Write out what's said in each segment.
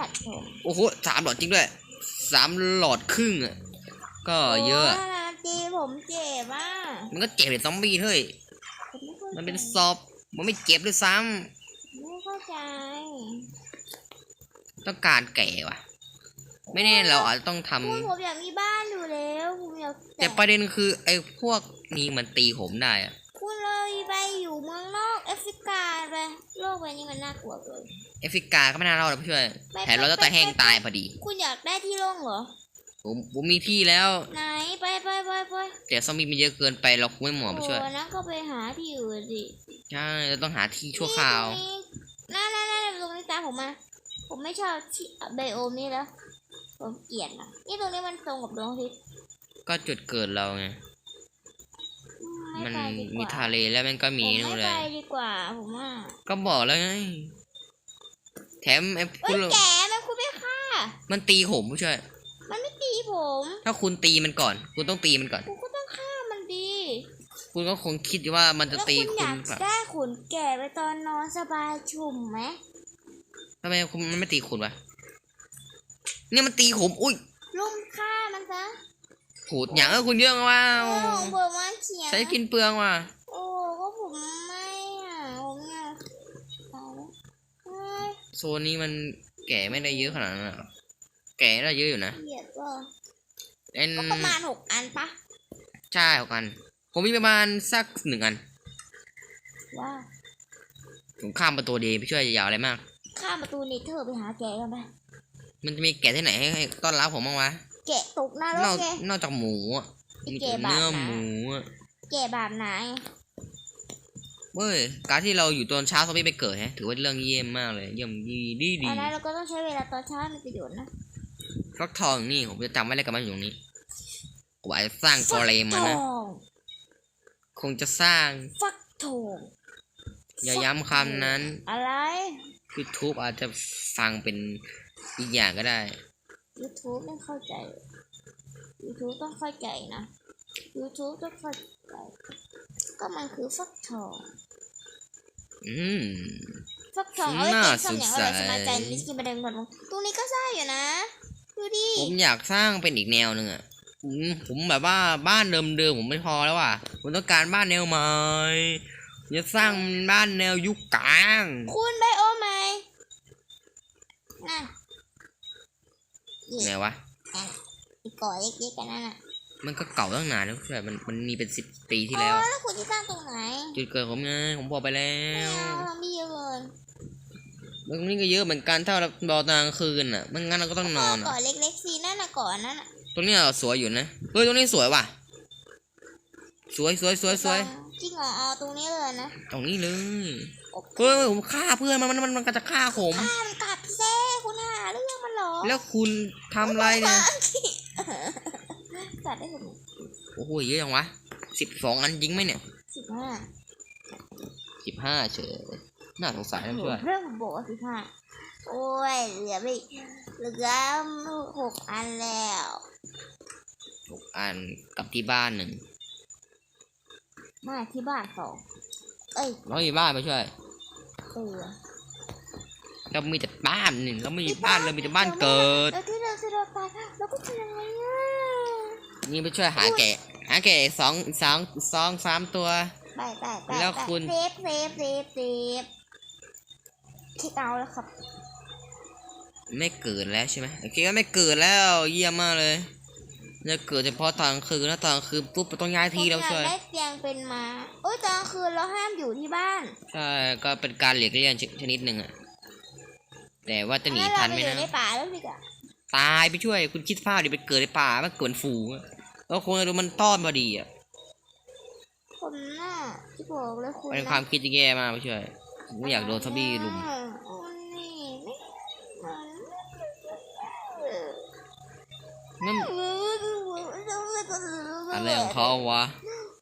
ตัดผมโอ้โหสามหลอดจริงด้วยสามหลอดครึ่งอะก็เยอะ โนานาจีผมเจ็บอะมันก็เจ็บเลยซอมบี้เฮ้ยผมไม่เข้าใจมันเป็นซอบมันไม่เจ็บด้วยซ้ไม่เข้าใจำต้องการแก่ว่ะ ไม่แน่เราอาจจะต้องทำคุณผมอยากมีบ้านอยู่แล้วผมอยากแต่ประเด็นคือไอ้พวกนี้มันตีผมได้อะคุณเลยไปอยู่เมืองนอกแอฟริกาไปโลกใบนี้มันน่ากลัวเกิน แอฟริกาก็ไม่น่ารอดหรอกพี่ช่วยไปแผนเราจะตายแห้งตายพอดี คุณอยากได้ที่โล่งเหรอ ผมผมมีที่แล้ว ไหนไปไปไปไปแต่ซอมบี้มันเยอะเกินไปเราคงไม่เหมาะพี่ช่วยโอ้นั้นก็ไปหาที่อื่นสิใช่เราต้องหาที่ชั่วคราวนี่ตรงนี้นั่นนั่นนั่นตรงนี้ตามผมมา ผมไม่ชอบที่ไบโอมนี่แล้ว ผมเกลียดนะนี่ตรงนี้มันตรงกับดวงอาทิตย์ก็จุดเกิดเราไงอืมันไไปดีกมีว่าทะเลแล้วมันก็มีผมนู่นไม่เลไปยดีกว่าผมว่าก็บอกแล้วไง แถมไอ้เอ้คุยณแกมันคุณไม่ฆ่า มันตีผมผู้ช่วย มันไม่ตีผม ถ้าคุณตีมันก่อน คุณต้องตีมันก่อน คุณก็ต้องฆ่ามันดีคุณก็คงคิดว่ามันจะแล้วตีคุณอคุณยากแบบได้ขนแก่ไปตอนนอนสบายชุ่มไหมทำไมคุณมันไม่ตีคุณวะเนี่ยมันตีผมอุ้ยลุ่มฆ่ามันซะโหดอย่างเออคุณเยอะว่าโอ้ของผมมาเขียนใช้กินเปลืองว่ะ โอ้ก็ผมไม่อะผมอยากตายแล้วเฮ้ย โซนนี้มันแก่ไม่ได้เยอะขนาดนั้นหรอกแก่ได้เยอะอยู่นะเกลียดว่ะเอ็นก็ประมาณหกอันปะใช่หกอัน ผมมีประมาณสักหนึ่งอันว่าผมข้ามประตูดีพี่ช่วยอย่าอยาวอะไรมาก ข้ามประตูเนเธอร์ไปหาแกะกันไปมันจะมีแกะที่ไหนให้ให้ต้อนรับผมบ้างวะแกะตกนรนกอกไงนอกจากหมูอะไอ้มีแกะแต่บาปเนื้อนะหมูอะแกะบาปไหน เว้ยการที่เราอยู่ตอนเช้าซอมบี้ไปเกิดฮะถือว่าเรื่องเยี่ยมมากเลยเยี่ยมดีดีดีอันนั้นเราก็ต้องใช้เวลาตอนเช้าให้มีประโยชน์นะฟักทองนี่ผมจะจำไว้เลยกับมันอยู่ตรงนี้ผมอาจจะสร้างโกเลมมานะฟักทองคงจะสร้างฟักทองอย่าย้ำคำนั้น อะไร YouTube อาจจะฟังเป็นอีกอย่างก็ได้ YouTube ไม่เข้าใจ YouTube ต้องเข้าใจนะ YouTube ต้องเข้าใจ ก็มันคือฟักทองอืม ฟักทองเอาไว้น่าเก็บส้มอย่างสงสัไรยสบายใจมิสกินประเด็นก่อนตรงนี้ก็ใช่อยู่นะดูดิผมอยากสร้างเป็นอีกแนวหนึ่งอะผมผมแบบว่าบ้านเดิมๆผมไม่พอแล้วอะผมต้องการบ้านแนวใหม่จะสร้างบ้านแนวยุคกลางคุณไบโอไหมนั่นไงวะอีกก่อเล็กๆกันนั่นน่ะ มันก็เก่าตั้งนานแล้วแต่มันมันมีเป็นสิบปีที่อ๋แล้วออะแล้วคุณจะสร้างตรงไหน จุดเกิดผมไงผมบอกไปแล้ไม่วเอาเรามีเยอะเกินมันนี่ก็เยอะเหมือนกันถ้าเรารอตอนกลางคืนอะมันงั้นเราก็ต้องนอนก่ออะเล็กๆสินั่นน่ะก่อนนั่นน่ะตรงเนี้ยสวยอยู่นะเฮ้ยตรงนี้สวยว่ะ สวยสวยสวยสวยจริงเหรอเอาตรงนี้เลยนะตรงนี้เลยโอเคเฮ้ยผมฆ่าเพื่อนมันมันมันมันก็จะฆ่าผมข้ามกลับเซ่คุณหาเรื่องมันเหรอแล้วคุณทำอะไรเนี่ย จัดได้ผมโอ้โหเยอะจังวะสิบสองอันจริงไหมเนี่ยสิบห้าสิบห้าเฉยน่าสงสัยนะเพื่อนเรื่องผมบอกว่าสิบห้าโอ้ยเหลือไปเหลือหกอันแล้วหกอันกับที่บ้านหนึ่งมาที่บ้านสองเอ้ยเรามีบ้านไม่ช่วยเตือเรามีแต่บ้านหนึ่งเราไม่มีบ้านเรามีแต่บ้านเกิดแล้วที่เราจะเราตายเราก็จะยังไงอะ นี่ไปช่วยหาแกะ หาแกะสองสองสองสามตัว ไปไปไปแล้วไปคุณ เซฟเซฟเซฟเซฟคิดเอาแล้วครับ ไม่เกิดแล้วใช่ไหมโอเคก็ไม่เกิดแล้ว เยี่ยมมากเลยจะเกิดเฉพาะตอนกลางคืนแล้วตอนกลางคืนปุ๊บต้องย้ายที่แล้วผมช่อวยยากได้เตียงเป็นมาโอ้ยตอนกลางคืนเราห้ามอยู่ที่บ้าน ใช่ ก็เป็นการหลีกเลี่ยงชชนิดหนึ่งอะแต่ว่าจะหนีงั้ทันเราไหมไปอยู่นะในป่าแล้วดิกอะตายไปช่วย คุณคิดภาพดิไปเกิดในป่ามันเกิดฝูงอะ แล้วคงจะโดนมันต้อนพอดีอะผมน่ะที่บอกเลยคุณเป็นนะความคิดที่แย่มากไปช่วยผมไม่อยากโดนซอมบี้ลุมโอ้ยนี่ไม่มันนั่นอะไรของเขาวะ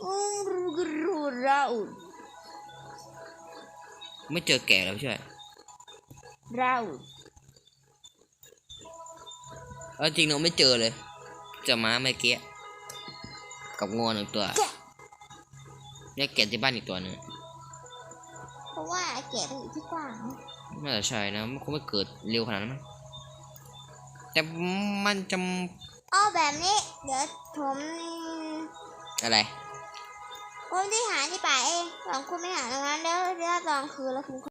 อืมรูกรูเราไม่เจอแก่แล้วไปช่วยเราเอาจริงเราไม่เจอเลยเจอม้าเมื่อกี้ กับงวหนึ่งตัวแกะเนี่ยแกะที่บ้านอีกตัวหนึงเพราะว่าแกะมันอยู่ที่กว้างน่าจะใช่นะมันคงไม่เกิดเร็วขนาดนั้นมั้งแต่มันจะเอาแบบนี้ เดี๋ยวผมอะไรผมที่หาที่ป่าเองสองคุณไม่หาตรงนั้นแล้วเดี๋ยวตอนคืนแล้วผม